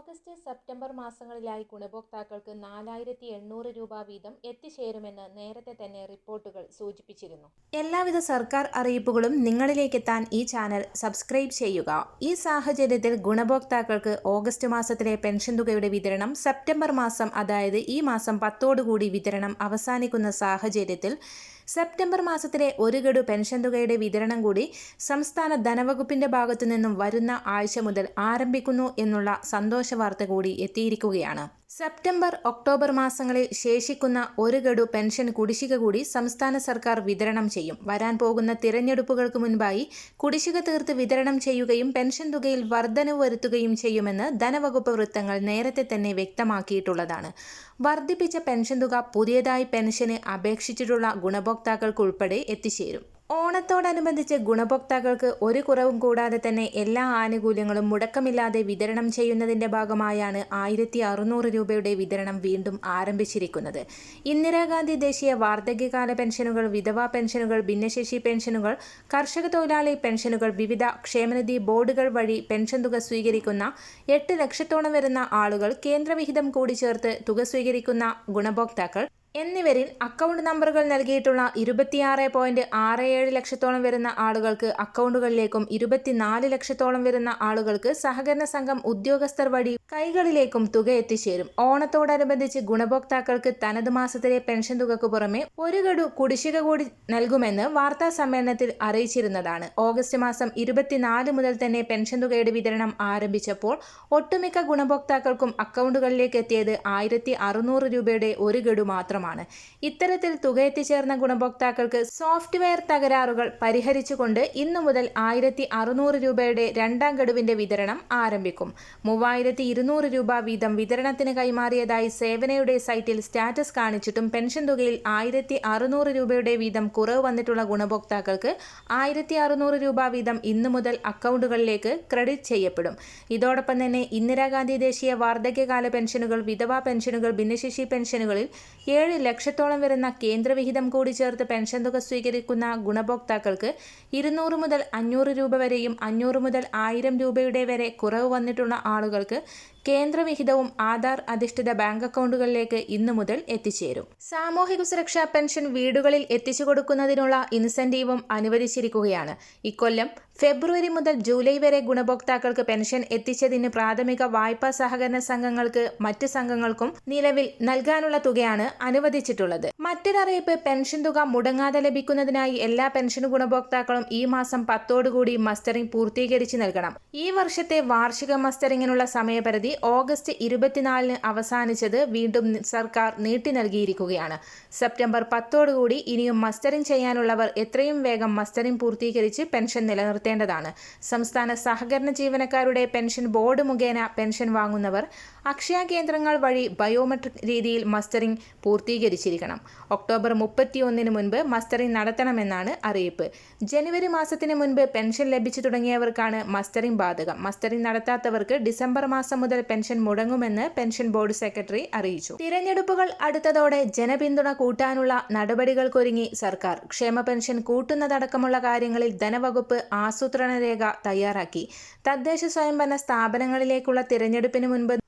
August September മാസങ്ങളിലായി ഗുണഭോക്താക്കൾക്ക് നാലായിരത്തി എണ്ണൂറ് രൂപ വീതം എത്തിച്ചേരുമെന്ന് നേരത്തെ തന്നെ റിപ്പോർട്ടുകൾ സൂചിപ്പിച്ചിരുന്നു. എല്ലാവിധ സർക്കാർ അറിയിപ്പുകളും നിങ്ങളിലേക്ക് എത്താൻ ഈ ചാനൽ സബ്സ്ക്രൈബ് ചെയ്യുക. ഈ സാഹചര്യത്തിൽ ഗുണഭോക്താക്കൾക്ക് ഓഗസ്റ്റ് മാസത്തിലെ പെൻഷൻ തുകയുടെ വിതരണം സെപ്റ്റംബർ മാസം അതായത് ഈ മാസം പത്തോടുകൂടി വിതരണം അവസാനിക്കുന്ന സാഹചര്യത്തിൽ സെപ്റ്റംബർ മാസത്തിലെ ഒരു ഗഡു പെൻഷൻ തുകയുടെ വിതരണം കൂടി സംസ്ഥാന ധനവകുപ്പിന്റെ ഭാഗത്തു നിന്നും വരുന്ന ആഴ്ച മുതൽ ആരംഭിക്കുന്നു എന്നുള്ള സന്തോഷ വാർത്ത കൂടി എത്തിയിരിക്കുകയാണ്. സെപ്റ്റംബർ ഒക്ടോബർ മാസങ്ങളിൽ ശേഷിക്കുന്ന ഒരു ഗഡു പെൻഷൻ കുടിശ്ശിക കൂടി സംസ്ഥാന സർക്കാർ വിതരണം ചെയ്യും. വരാൻ പോകുന്ന തിരഞ്ഞെടുപ്പുകൾക്ക് മുൻപായി കുടിശ്ശിക തീർത്ത് വിതരണം ചെയ്യുകയും പെൻഷൻ തുകയിൽ വർധനവ് വരുത്തുകയും ചെയ്യുമെന്ന് ധനവകുപ്പ് വൃത്തങ്ങൾ നേരത്തെ തന്നെ വ്യക്തമാക്കിയിട്ടുള്ളതാണ്. വർദ്ധിപ്പിച്ച പെൻഷൻ തുക പുതിയതായി പെൻഷന് അപേക്ഷിച്ചിട്ടുള്ള ഗുണഭോക്താക്കൾക്കുൾപ്പെടെ എത്തിച്ചേരും. ഓണത്തോടനുബന്ധിച്ച് ഗുണഭോക്താക്കൾക്ക് ഒരു കുറവും കൂടാതെ തന്നെ എല്ലാ ആനുകൂല്യങ്ങളും മുടക്കമില്ലാതെ വിതരണം ചെയ്യുന്നതിന്റെ ഭാഗമായാണ് ആയിരത്തി അറുന്നൂറ് രൂപയുടെ വിതരണം വീണ്ടും ആരംഭിച്ചിരിക്കുന്നത്. ഇന്ദിരാഗാന്ധി ദേശീയ വാർദ്ധക്യകാല പെൻഷനുകൾ വിധവാ പെൻഷനുകൾ ഭിന്നശേഷി പെൻഷനുകൾ കർഷക തൊഴിലാളി പെൻഷനുകൾ വിവിധ ക്ഷേമനിധി ബോർഡുകൾ വഴി പെൻഷൻ തുക സ്വീകരിക്കുന്ന എട്ട് ലക്ഷത്തോളം വരുന്ന ആളുകൾ കേന്ദ്രവിഹിതം കൂടി ചേർത്ത് തുക സ്വീകരിക്കുന്ന ഗുണഭോക്താക്കൾ എന്നിവരിൽ അക്കൗണ്ട് നമ്പറുകൾ നൽകിയിട്ടുള്ള ഇരുപത്തിയാറ് പോയിന്റ് ആറ് ഏഴ് ലക്ഷത്തോളം വരുന്ന ആളുകൾക്ക് അക്കൗണ്ടുകളിലേക്കും ഇരുപത്തിനാല് ലക്ഷത്തോളം വരുന്ന ആളുകൾക്ക് സഹകരണ സംഘം ഉദ്യോഗസ്ഥർ വഴി കൈകളിലേക്കും തുക എത്തിച്ചേരും. ഓണത്തോടനുബന്ധിച്ച് ഗുണഭോക്താക്കൾക്ക് തനത് മാസത്തിലെ പെൻഷൻ തുകക്ക് പുറമെ ഒരു ഗഡു കുടിശ്ശിക കൂടി നൽകുമെന്ന് വാർത്താ സമ്മേളനത്തിൽ അറിയിച്ചിരുന്നതാണ്. ഓഗസ്റ്റ് മാസം ഇരുപത്തിനാല് മുതൽ തന്നെ പെൻഷൻ തുകയുടെ വിതരണം ആരംഭിച്ചപ്പോൾ ഒട്ടുമിക്ക ഗുണഭോക്താക്കൾക്കും അക്കൗണ്ടുകളിലേക്ക് എത്തിയത് ആയിരത്തി രൂപയുടെ ഒരു ഗഡു മാത്രം. മാത്രമാണ്. ഇത്തരത്തിൽ തുക എത്തിച്ചേർന്ന ഗുണഭോക്താക്കൾക്ക് സോഫ്റ്റ്വെയർ തകരാറുകൾ പരിഹരിച്ചുകൊണ്ട് ഇന്നു മുതൽ ആയിരത്തി അറുന്നൂറ് രൂപയുടെ രണ്ടാം ഗഡുവിന്റെ വിതരണം ആരംഭിക്കും. മൂവായിരത്തി ഇരുന്നൂറ് രൂപ വീതം വിതരണത്തിന് കൈമാറിയതായി സേവനയുടെ സൈറ്റിൽ സ്റ്റാറ്റസ് കാണിച്ചിട്ടും പെൻഷൻ തുകയിൽ ആയിരത്തി അറുന്നൂറ് രൂപയുടെ വീതം കുറവ് വന്നിട്ടുള്ള ഗുണഭോക്താക്കൾക്ക് ആയിരത്തി അറുന്നൂറ് രൂപ വീതം ഇന്നു മുതൽ അക്കൗണ്ടുകളിലേക്ക് ക്രെഡിറ്റ് ചെയ്യപ്പെടും. ഇതോടൊപ്പം തന്നെ ഇന്ദിരാഗാന്ധി ദേശീയ വാർദ്ധക്യകാല പെൻഷനുകൾ വിധവാ പെൻഷനുകൾ ഭിന്നശേഷി പെൻഷനുകളിൽ ഏഴ് ലക്ഷത്തോളം വരുന്ന കേന്ദ്രവിഹിതം കൂടി ചേർത്ത് പെൻഷൻ തുക സ്വീകരിക്കുന്ന ഗുണഭോക്താക്കൾക്ക് ഇരുന്നൂറ് മുതൽ അഞ്ഞൂറ് രൂപ വരെയും അഞ്ഞൂറ് മുതൽ ആയിരം രൂപയുടെ വരെ കുറവ് വന്നിട്ടുള്ള ആളുകൾക്ക് കേന്ദ്രവിഹിതവും ആധാർ അധിഷ്ഠിത ബാങ്ക് അക്കൗണ്ടുകളിലേക്ക് ഇന്നു മുതൽ എത്തിച്ചേരും. സാമൂഹിക സുരക്ഷാ പെൻഷൻ വീടുകളിൽ എത്തിച്ചു കൊടുക്കുന്നതിനുള്ള ഇൻസെന്റീവും അനുവദിച്ചിരിക്കുകയാണ്. ഇക്കൊല്ലം ഫെബ്രുവരി മുതൽ ജൂലൈ വരെ ഗുണഭോക്താക്കൾക്ക് പെൻഷൻ എത്തിച്ചതിന് പ്രാഥമിക വായ്പാ സഹകരണ സംഘങ്ങൾക്ക് മറ്റ് സംഘങ്ങൾക്കും നിലവിൽ നൽകാനുള്ള തുകയാണ് അനുവദിച്ചിട്ടുള്ളത്. മറ്റൊരറിയിപ്പ് പെൻഷൻ തുക മുടങ്ങാതെ ലഭിക്കുന്നതിനായി എല്ലാ പെൻഷൻ ഗുണഭോക്താക്കളും ഈ മാസം പത്തോടുകൂടി മസ്റ്ററിംഗ് പൂർത്തീകരിച്ച് നൽകണം. ഈ വർഷത്തെ വാർഷിക മസ്റ്ററിംഗിനുള്ള സമയപരിധി ഓഗസ്റ്റ് ഇരുപത്തിനാലിന് അവസാനിച്ചത് വീണ്ടും സർക്കാർ നീട്ടി നൽകിയിരിക്കുകയാണ്. സെപ്റ്റംബർ പത്തോടുകൂടി ഇനിയും മസ്റ്ററിംഗ് ചെയ്യാനുള്ളവർ എത്രയും വേഗം മസ്റ്ററിംഗ് പൂർത്തീകരിച്ച് പെൻഷൻ നിലനിർത്തേണ്ടതാണ്. സംസ്ഥാന സഹകരണ ജീവനക്കാരുടെ പെൻഷൻ ബോർഡ് മുഖേന പെൻഷൻ വാങ്ങുന്നവർ അക്ഷയ കേന്ദ്രങ്ങൾ വഴി ബയോമെട്രിക് രീതിയിൽ മസ്റ്ററിംഗ് പൂർത്തീകരിച്ചിരിക്കണം. ഒക്ടോബർ മുപ്പത്തിയൊന്നിന് മുൻപ് മസ്റ്ററിംഗ് നടത്തണമെന്നാണ് അറിയിപ്പ്. ജനുവരി മാസത്തിന് മുൻപ് പെൻഷൻ ലഭിച്ചു തുടങ്ങിയവർക്കാണ് മസ്റ്ററിംഗ് ബാധകം. മസ്റ്ററിംഗ് നടത്താത്തവർക്ക് ഡിസംബർ മാസം മുതൽ പെൻഷൻ മുടങ്ങുമെന്ന് പെൻഷൻ ബോർഡ് സെക്രട്ടറി അറിയിച്ചു. തിരഞ്ഞെടുപ്പുകൾ അടുത്തതോടെ ജനപിന്തുണ കൂട്ടാനുള്ള നടപടികൾക്കൊരുങ്ങി സർക്കാർ. ക്ഷേമ പെൻഷൻ കൂട്ടുന്നതടക്കമുള്ള കാര്യങ്ങളിൽ ധനവകുപ്പ് ആസൂത്രണ രേഖ തയ്യാറാക്കി. തദ്ദേശ സ്വയംഭരണ സ്ഥാപനങ്ങളിലേക്കുള്ള തിരഞ്ഞെടുപ്പിന് മുൻപ്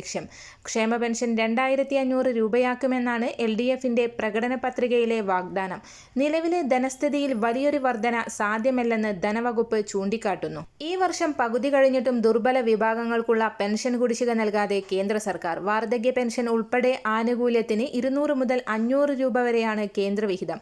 ലക്ഷ്യം. ക്ഷേമ പെൻഷൻ രണ്ടായിരത്തി അഞ്ഞൂറ് രൂപയാക്കുമെന്നാണ് എൽ ഡി എഫിന്റെ പ്രകടന പത്രികയിലെ വാഗ്ദാനം. നിലവിലെ ധനസ്ഥിതിയിൽ വലിയൊരു വർധന സാധ്യമല്ലെന്ന് ധനവകുപ്പ് ചൂണ്ടിക്കാട്ടുന്നു. ഈ വർഷം പകുതി കഴിഞ്ഞിട്ടും ദുർബല വിഭാഗങ്ങൾക്കുള്ള പെൻഷൻ കുടിശ്ശിക നൽകാതെ കേന്ദ്ര സർക്കാർ വാർദ്ധക്യ പെൻഷൻ ഉൾപ്പെടെ ആനുകൂല്യത്തിന് ഇരുന്നൂറ് മുതൽ അഞ്ഞൂറ് രൂപ വരെയാണ് കേന്ദ്രവിഹിതം.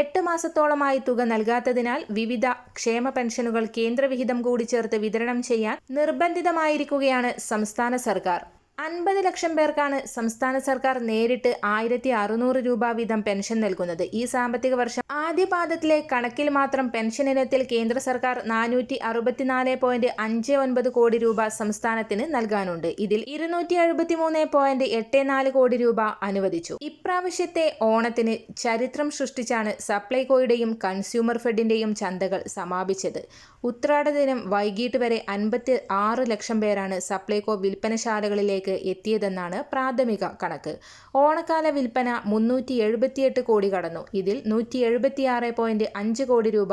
എട്ട് മാസത്തോളമായി തുക നൽകാത്തതിനാൽ വിവിധ ക്ഷേമ പെൻഷനുകൾ കേന്ദ്രവിഹിതം കൂടി ചേർത്ത് വിതരണം ചെയ്യാൻ നിർബന്ധിതമായിരിക്കുകയാണ് സംസ്ഥാന സർക്കാർ. അൻപത് ലക്ഷം പേർക്കാണ് സംസ്ഥാന സർക്കാർ നേരിട്ട് ആയിരത്തി അറുന്നൂറ് രൂപ വീതം പെൻഷൻ നൽകുന്നത്. ഈ സാമ്പത്തിക വർഷം ആദ്യ പാദത്തിലെ കണക്കിൽ മാത്രം പെൻഷൻ ഇനത്തിൽ കേന്ദ്ര സർക്കാർ നാനൂറ്റി അറുപത്തിനാല് പോയിന്റ് അഞ്ച് ഒൻപത് കോടി രൂപ സംസ്ഥാനത്തിന് നൽകാനുണ്ട്. ഇതിൽ ഇരുന്നൂറ്റി എഴുപത്തി മൂന്ന് പോയിന്റ് എട്ട് നാല് കോടി രൂപ അനുവദിച്ചു. ഇപ്രാവശ്യത്തെ ഓണത്തിന് ചരിത്രം സൃഷ്ടിച്ചാണ് സപ്ലൈകോയുടെയും കൺസ്യൂമർ ഫെഡിന്റെയും ചന്തകൾ സമാപിച്ചത്. ഉത്രാട ദിനം വൈകിട്ട് വരെ അൻപത്തി ആറ് ലക്ഷം പേരാണ് സപ്ലൈകോ വിൽപ്പനശാലകളിലേക്ക് എത്തിയതെന്നാണ് പ്രാഥമിക കണക്ക്. ഓണക്കാല വിൽപ്പന മുന്നൂറ്റി എഴുപത്തിയെട്ട് കോടി കടന്നു. ഇതിൽ നൂറ്റി എഴുപത്തിയാറ് പോയിന്റ് അഞ്ച് കോടി രൂപ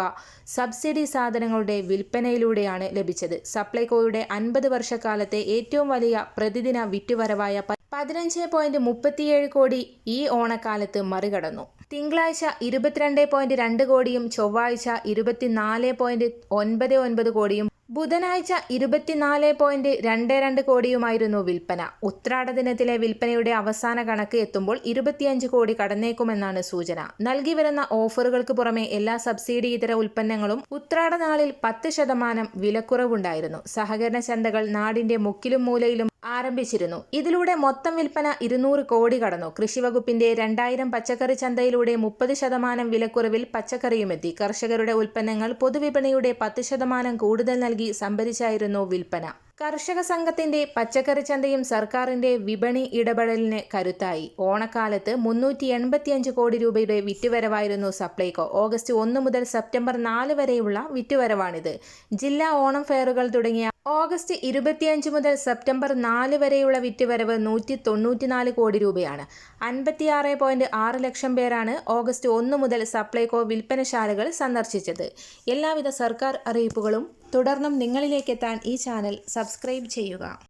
സബ്സിഡി സാധനങ്ങളുടെ വിൽപ്പനയിലൂടെയാണ് ലഭിച്ചത്. സപ്ലൈകോയുടെ അൻപത് വർഷക്കാലത്തെ ഏറ്റവും വലിയ പ്രതിദിന വിറ്റുവരവായ പതിനഞ്ച് പോയിന്റ് മുപ്പത്തിയേഴ് കോടി ഈ ഓണക്കാലത്ത് മറികടന്നു. തിങ്കളാഴ്ച ഇരുപത്തിരണ്ട് പോയിന്റ് രണ്ട് കോടിയും ചൊവ്വാഴ്ച ഇരുപത്തിനാല് പോയിന്റ് ഒൻപത് ഒൻപത് കോടിയും ബുധനാഴ്ച ഇരുപത്തിനാല് പോയിന്റ് രണ്ട് രണ്ട് കോടിയുമായിരുന്നു വിൽപ്പന. ഉത്രാട ദിനത്തിലെ വിൽപ്പനയുടെ അവസാന കണക്ക് എത്തുമ്പോൾ ഇരുപത്തിയഞ്ച് കോടി കടന്നേക്കുമെന്നാണ് സൂചന. നൽകി വരുന്ന ഓഫറുകൾക്ക് പുറമെ എല്ലാ സബ്സിഡി ഇതര ഉൽപ്പന്നങ്ങളും ഉത്രാട നാളിൽ പത്ത് ശതമാനം വിലക്കുറവുണ്ടായിരുന്നു. സഹകരണ ചന്തകൾ നാടിന്റെ മുക്കിലും മൂലയിലും ആരംഭിച്ചിരുന്നു. ഇതിലൂടെ മൊത്തം വിൽപ്പന ഇരുന്നൂറ് കോടി കടന്നു. കൃഷിവകുപ്പിന്റെ രണ്ടായിരം പച്ചക്കറി ചന്തയിലൂടെ മുപ്പത് ശതമാനം വിലക്കുറവിൽ പച്ചക്കറിയുമെത്തി. കർഷകരുടെ ഉൽപ്പന്നങ്ങൾ പൊതുവിപണിയുടെ പത്ത് ശതമാനം കൂടുതൽ നൽകി സംഭരിച്ചായിരുന്നു വിൽപ്പന. കർഷക സംഘത്തിന്റെ പച്ചക്കറി ചന്തയും സർക്കാരിന്റെ വിപണി ഇടപെടലിന് കരുത്തായി. ഓണക്കാലത്ത് മുന്നൂറ്റി എൺപത്തിയഞ്ച് കോടി രൂപയുടെ വിറ്റുവരവായിരുന്നു സപ്ലൈകോ. ഓഗസ്റ്റ് ഒന്ന് മുതൽ സെപ്റ്റംബർ നാല് വരെയുള്ള വിറ്റുവരവാണിത്. ജില്ലാ ഓണം ഫെയറുകൾ തുടങ്ങിയ ഓഗസ്റ്റ് ഇരുപത്തിയഞ്ച് മുതൽ സെപ്റ്റംബർ നാല് വരെയുള്ള വിറ്റുവരവ് നൂറ്റി തൊണ്ണൂറ്റിനാല് കോടി രൂപയാണ്. അൻപത്തിയാറ് പോയിന്റ് ആറ് ലക്ഷം പേരാണ് ഓഗസ്റ്റ് ഒന്ന് മുതൽ സപ്ലൈകോ വിൽപ്പനശാലകൾ സന്ദർശിച്ചത്. എല്ലാവിധ സർക്കാർ അറിയിപ്പുകളും തുടർന്നും നിങ്ങളിലേക്കെത്താൻ ഈ ചാനൽ സബ്സ്ക്രൈബ് ചെയ്യുക.